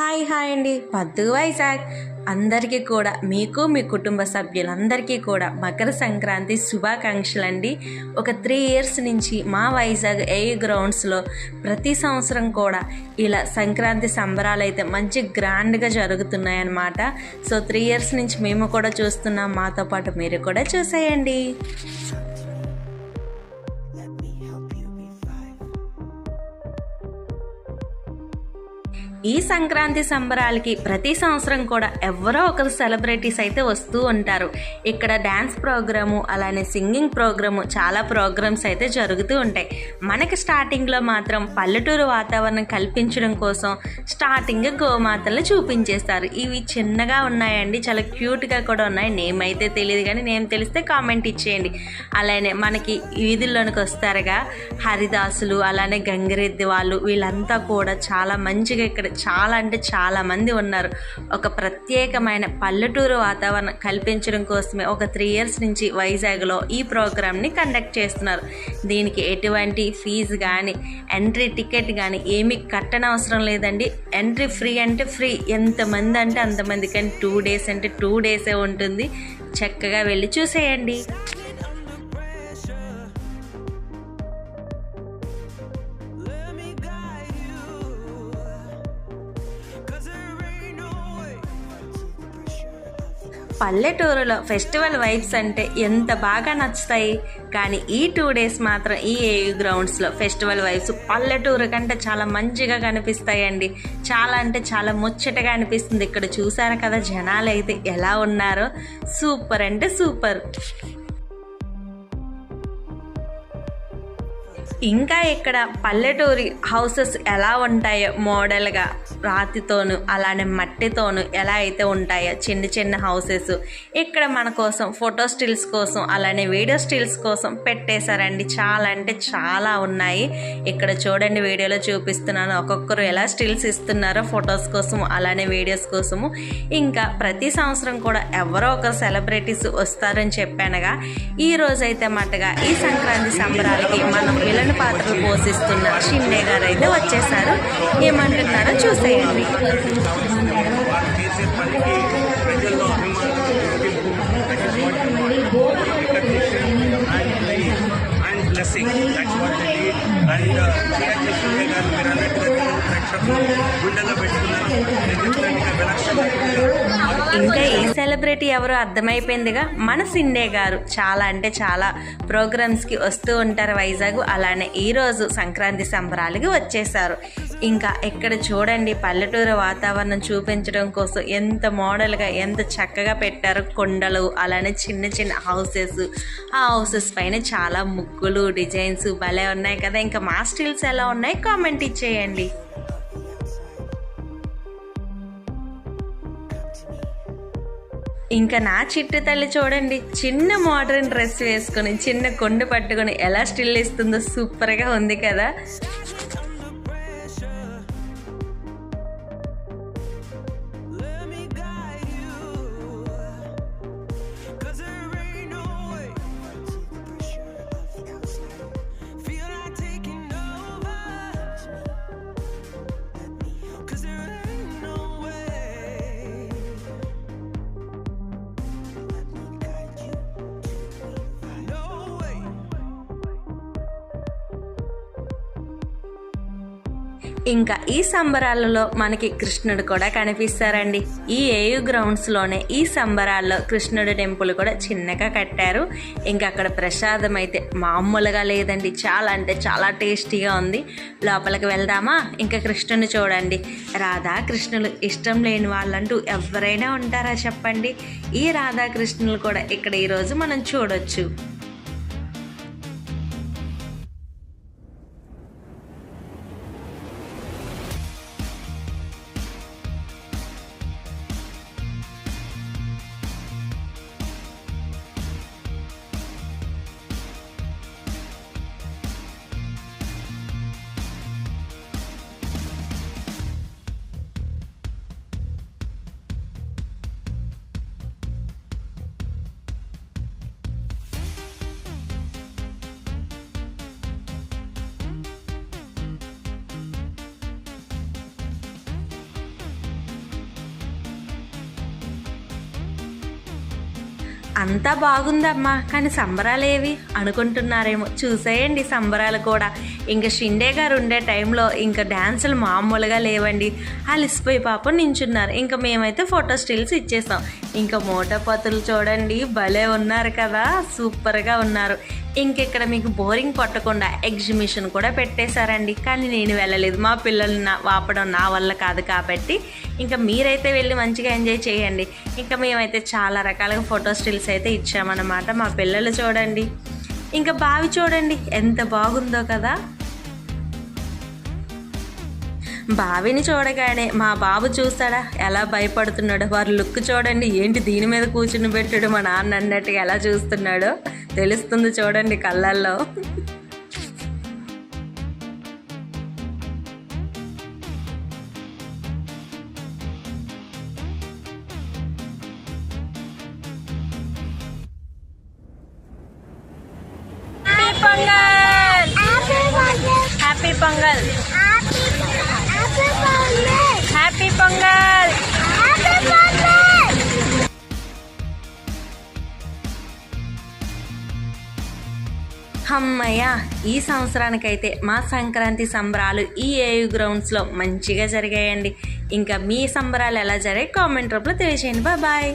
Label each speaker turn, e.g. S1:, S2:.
S1: Hi hi అండి. పద్దు వైజాగ్. అందరికీ కూడా మీకు మీ కుటుంబ సభ్యులందరికీ కూడా మకర సంక్రాంతి శుభాకాంక్షలు అండి. ఒక త్రీ ఇయర్స్ నుంచి మా వైజాగ్ ఏ గ్రౌండ్స్లో ప్రతి సంవత్సరం కూడా ఇలా సంక్రాంతి సంబరాలు అయితే మంచి గ్రాండ్గా జరుగుతున్నాయన్నమాట. సో త్రీ ఇయర్స్ నుంచి మేము కూడా చూస్తున్నాం. మాతో పాటు మీరు కూడా చూసేయండి. ఈ సంక్రాంతి సంబరాలకి ప్రతి సంవత్సరం కూడా ఎవరో ఒకరు సెలబ్రిటీస్ అయితే వస్తూ ఉంటారు. ఇక్కడ డ్యాన్స్ ప్రోగ్రాము అలానే సింగింగ్ ప్రోగ్రాము చాలా ప్రోగ్రామ్స్ అయితే జరుగుతూ ఉంటాయి. మనకి స్టార్టింగ్లో మాత్రం పల్లెటూరు వాతావరణం కల్పించడం కోసం స్టార్టింగ్ గోమాతలు చూపించేస్తారు. ఇవి చిన్నగా ఉన్నాయండి చాలా క్యూట్గా కూడా ఉన్నాయి. నేమ్ అయితే తెలియదు కానీ నేమ్ తెలిస్తే కామెంట్ ఇచ్చేయండి. అలానే మనకి వీధుల్లోనికి వస్తారుగా హరిదాసులు అలానే గంగిరెద్ది వాళ్ళు వీళ్ళంతా కూడా చాలా మంచిగా ఇక్కడ చాలా అంటే చాలా మంది ఉన్నారు. ఒక ప్రత్యేకమైన పల్లెటూరు వాతావరణం కల్పించడం కోసమే ఒక త్రీ ఇయర్స్ నుంచి వైజాగ్లో ఈ ప్రోగ్రామ్ని కండక్ట్ చేస్తున్నారు. దీనికి ఎటువంటి ఫీజు కానీ ఎంట్రీ టికెట్ కానీ ఏమీ కట్టనవసరం లేదండి. ఎంట్రీ ఫ్రీ అంటే ఫ్రీ ఎంతమంది అంటే అంతమంది కానీ టూ డేస్ అంటే టూ డేసే ఉంటుంది. చక్కగా వెళ్ళి చూసేయండి. పల్లెటూరులో ఫెస్టివల్ వైబ్స్ అంటే ఎంత బాగా నచ్చుతాయి? కానీ ఈ టూ డేస్ మాత్రం ఈ ఏయు గ్రౌండ్స్లో ఫెస్టివల్ వైబ్స్ పల్లెటూరు కంటే చాలా మంచిగా కనిపిస్తాయండి. చాలా అంటే చాలా ముచ్చటగా అనిపిస్తుంది. ఇక్కడ చూసారు కదా జనాలు అయితే ఎలా ఉన్నారో. సూపర్ అంటే సూపర్. ఇంకా ఇక్కడ పల్లెటూరి హౌసెస్ ఎలా ఉంటాయో మోడల్గా రాతితోను అలానే మట్టితోను ఎలా అయితే ఉంటాయో చిన్న చిన్న హౌసెస్. ఇక్కడ మన కోసం ఫోటో స్టిల్స్ కోసం అలానే వీడియో స్టిల్స్ కోసం పెట్టేశారండి. చాలా అంటే చాలా ఉన్నాయి. ఇక్కడ చూడండి వీడియోలో చూపిస్తున్నాను. ఒక్కొక్కరు ఎలా స్టిల్స్ ఇస్తున్నారో ఫొటోస్ కోసం అలానే వీడియోస్ కోసము. ఇంకా ప్రతి సంవత్సరం కూడా ఎవరో ఒక సెలబ్రిటీస్ వస్తారని చెప్పానుగా. ఈ రోజైతే మట్టుగా ఈ సంక్రాంతి సంబరాలకి మనం విలన్ పాత్రలు పోషిస్తున్న షిండే గారు అయితే వచ్చేసారు. ఏమంటున్నారో చూసేయండి.
S2: ప్రజల్లో blessing that's what they need and Chiranjeevi garu మీరు అన్నట్టుగా ప్రేక్షకులు గుండెల్లో పెట్టుకున్నారు.
S1: ఇంకా ఈ సెలబ్రిటీ ఎవరో అర్థమైపోయిందిగా? మన సిండే గారు. చాలా అంటే చాలా ప్రోగ్రామ్స్కి వస్తూ ఉంటారు వైజాగ్. అలానే ఈరోజు సంక్రాంతి సంబరాలకి వచ్చేసారు ఇంకా ఇక్కడ చూడండి పల్లెటూరు వాతావరణం చూపించడం కోసం ఎంత మోడల్గా ఎంత చక్కగా పెట్టారు కొండలు అలానే చిన్న చిన్న హౌసెస్ ఆ హౌసెస్ పైన చాలా ముగ్గులు డిజైన్స్ భలే ఉన్నాయి కదా. ఇంకా మా స్టిల్స్ ఎలా ఉన్నాయి కామెంట్ ఇచ్చేయండి. ఇంకా నా చిట్టు తల్లి చూడండి చిన్న మోడర్న్ డ్రెస్ వేసుకొని చిన్న కొండు పట్టుకొని ఎలా స్టిల్ ఇస్తుందో సూపర్గా ఉంది కదా. ఇంకా ఈ సంబరాలలో మనకి కృష్ణుడు కూడా కనిపిస్తారండి. ఈ ఏయు గ్రౌండ్స్లోనే ఈ సంబరాల్లో కృష్ణుడు టెంపుల్ కూడా చిన్నగా కట్టారు. ఇంకా అక్కడ ప్రసాదం అయితే మామూలుగా లేదండి. చాలా అంటే చాలా టేస్టీగా ఉంది. లోపలికి వెళ్దామా? ఇంకా కృష్ణుని చూడండి. రాధా కృష్ణులు ఇష్టం లేని వాళ్ళంటూ ఎవరైనా ఉంటారా చెప్పండి? ఈ రాధాకృష్ణులు కూడా ఇక్కడ ఈరోజు మనం చూడొచ్చు. అంతా బాగుందమ్మా కానీ సంబరాలేవి? అనుకుంటున్నారేమో. చూసేయండి సంబరాలు కూడా. ఇంకా షిండే గారు ఉండే టైంలో ఇంకా డ్యాన్సులు మామూలుగా లేవండి. అలిసిపోయి పాప నించున్నారు. ఇంకా మేమైతే ఫోటో స్టిల్స్ ఇచ్చేసాం. ఇంకా మోటపతులు చూడండి భలే ఉన్నారు కదా. సూపర్గా ఉన్నారు. ఇంకెక్కడ మీకు బోరింగ్ పట్టకుండా ఎగ్జిబిషన్ కూడా పెట్టేశారండి. కానీ నేను వెళ్ళలేదు. మా పిల్లలు నా వాపడం నా వల్ల కాదు కాబట్టి ఇంకా మీరైతే వెళ్ళి మంచిగా ఎంజాయ్ చేయండి. ఇంకా మేమైతే చాలా రకాలుగా ఫోటో స్టిల్స్ అయితే ఇచ్చామన్నమాట. మా పిల్లలు చూడండి. ఇంకా బావి చూడండి. ఎంత బాగుందో కదా. బావిని చూడగానే మా బాబు చూస్తాడా? ఎలా భయపడుతున్నాడో. వారి లుక్ చూడండి. ఏంటి దీని మీద కూర్చుని పెట్టాడు మా నాన్న అన్నట్టుగా ఎలా చూస్తున్నాడో. తెలుస్తుంది చూడండి కళ్ళల్లో. పొంగల్ హ్యాపీ పొంగల్ హ్యాపీ పొంగల్ అమ్మయ్య ఈ సంవత్సరానికైతే మా సంక్రాంతి సంబరాలు ఈ ఏయు గ్రౌండ్స్లో మంచిగా జరిగాయండి. ఇంకా మీ సంబరాలు ఎలా జరిగాయి కామెంట్ రూపంలో తెలియజేయండి బాయ్.